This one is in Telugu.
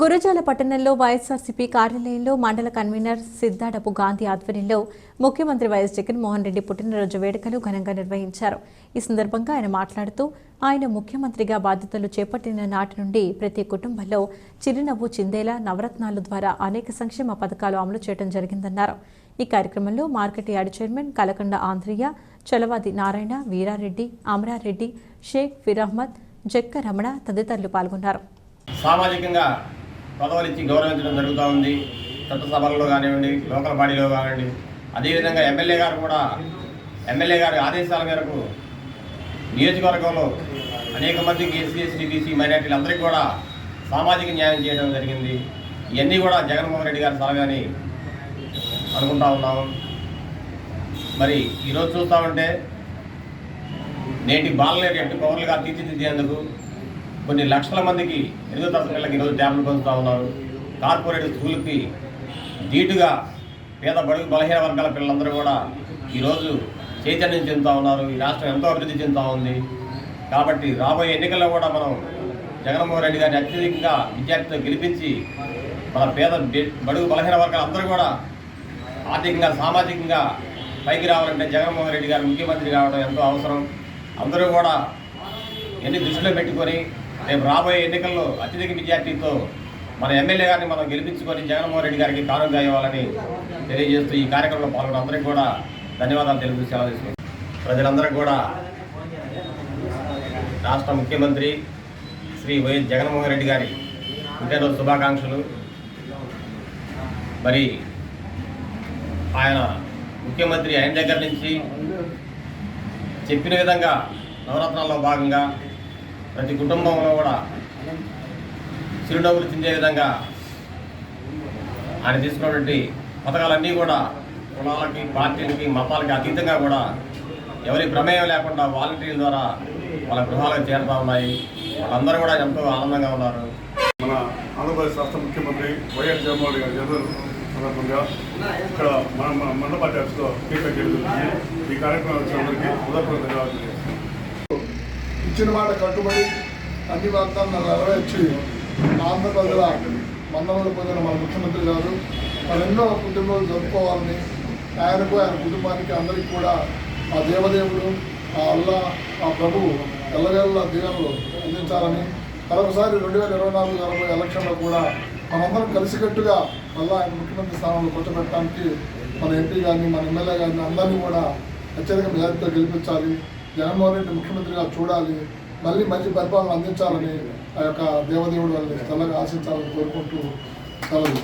గురజాల పట్టణంలో వైఎస్ఆర్సీపీ కార్యాలయంలో మండల కన్వీనర్ సిద్దాడపు గాంధీ ఆధ్వర్యంలో ముఖ్యమంత్రి వైఎస్ జగన్మోహన్ రెడ్డి పుట్టినరోజు వేడుకలు ఘనంగా నిర్వహించారు. ఈ సందర్భంగా ఆయన మాట్లాడుతూ ఆయన ముఖ్యమంత్రిగా బాధ్యతలు చేపట్టిన నాటి నుండి ప్రతి కుటుంబంలో చిరునవ్వు చిందేలా నవరత్నాల ద్వారా అనేక సంక్షేమ పథకాలు అమలు చేయడం జరిగిందన్నారు. ఈ కార్యక్రమంలో market yard chairman Kalakanda Andhrayya Chalavadi Narayana Veerareddy Amarareddy Shaik Fir Ahmed Jakka Ramana తదితరులు పాల్గొన్నారు. సామాజికంగా పదవులు ఇచ్చి గౌరవించడం జరుగుతూ ఉంది. చట్టసభల్లో కానివ్వండి లోకల్ బాడీలో కానివ్వండి. అదేవిధంగా ఎమ్మెల్యే గారు కూడా ఎమ్మెల్యే గారి ఆదేశాల మేరకు నియోజకవర్గంలో అనేక మందికి ఎస్సీ ఎస్టీ బీసీ మైనార్టీలు అందరికీ కూడా సామాజిక న్యాయం చేయడం జరిగింది. ఇవన్నీ కూడా జగన్మోహన్ రెడ్డి గారి సలహాని అనుకుంటా ఉన్నాము. మరి ఈరోజు చూస్తామంటే నేటి బాలలేరు ఎట్టి పౌరులుగా తీర్చిదిద్దేందుకు కొన్ని లక్షల మందికి ఎనిమిదో తరగతి పిల్లలకి ఈరోజు ట్యాబ్లు పొందుతూ ఉన్నారు. కార్పొరేట్ స్కూల్కి ధీటుగా పేద బడుగు బలహీన వర్గాల పిల్లలందరూ కూడా ఈరోజు చైతన్యం చెందుతూ ఉన్నారు. ఈ రాష్ట్రం ఎంతో అభివృద్ధి చెందుతూ ఉంది. కాబట్టి రాబోయే ఎన్నికల్లో కూడా మనం జగన్మోహన్ రెడ్డి గారిని అత్యధికంగా విద్యార్థితో గెలిపించి మన పేద బడుగు బలహీన వర్గాలు అందరూ కూడా ఆర్థికంగా సామాజికంగా పైకి రావాలంటే జగన్మోహన్ రెడ్డి గారు ముఖ్యమంత్రి కావడం ఎంతో అవసరం. అందరూ కూడా ఎన్ని దృష్టిలో పెట్టుకొని రేపు రాబోయే ఎన్నికల్లో అత్యధిక విద్యార్థితో మన ఎమ్మెల్యే గారిని మనం గెలిపించుకొని జగన్మోహన్ రెడ్డి గారికి కానుగా ఇవ్వాలని తెలియజేస్తూ ఈ కార్యక్రమంలో పాల్గొన్న అందరికీ కూడా ధన్యవాదాలు తెలుపు సెలవు తీసుకుంటాం కూడా రాష్ట్ర ముఖ్యమంత్రి శ్రీ వైఎస్ జగన్మోహన్ రెడ్డి గారి పుట్టినరోజు శుభాకాంక్షలు. మరి ఆయన ముఖ్యమంత్రి ఆయన దగ్గర నుంచి చెప్పిన విధంగా నవరత్నాల్లో భాగంగా ప్రతి కుటుంబంలో కూడా చిరునవ్వులు చిందే విధంగా ఆయన తీసుకున్నటువంటి పథకాలన్నీ కూడా కులాలకి పార్టీలకి మతాలకి అతీతంగా కూడా ఎవరి ప్రమేయం లేకుండా వాలంటీర్ల ద్వారా వాళ్ళ గృహాలకు చేరుతా ఉన్నాయి. వాళ్ళందరూ కూడా ఎంతో ఆనందంగా ఉన్నారు. మన ఆంధ్రప్రదేశ్ రాష్ట్ర ముఖ్యమంత్రి వైఎస్ జగన్మోహన్ రెడ్డి గారి జన్మదిన సందర్భంగా ఇక్కడ మన మన మండపాటి ఆఫీస్లో కేక్ కట్ జరుగుతుంది. ఈ కార్యక్రమం వచ్చిన ధన్యవాదాలు ఇచ్చిన మాట కట్టుబడి అన్ని వాగ్దానాలు నెరవేర్చి ఆంధ్ర ప్రజల మందనలు పొందిన మన ముఖ్యమంత్రి గారు మరెన్నో కుటుంబాలు జరుపుకోవాలని ఆయనకు ఆయన కుటుంబానికి అందరికీ కూడా ఆ దేవదేవుడు ఆ అల్లా ఆ ప్రభువు ఎల్లవేళ్ళ దీవెనలు అందించాలని మరొకసారి రెండు వేల ఇరవై నాలుగు నలభై ఎలక్షన్లో కూడా మనందరం కలిసికట్టుగా మళ్ళీ ఆయన ముఖ్యమంత్రి స్థానంలో కూర్చోబెట్టడానికి మన ఎంపీ గారిని మన ఎమ్మెల్యే గారిని అందరినీ కూడా అత్యధిక మెజార్టీతో గెలిపించాలి. జగన్మోహన్ రెడ్డి ముఖ్యమంత్రిగా చూడాలి మళ్ళీ మంచి పరిపాలన అందించాలని ఆ యొక్క దేవదేవుడు వాళ్ళని తెల్లగా ఆశించాలని కోరుకుంటూ సెలవు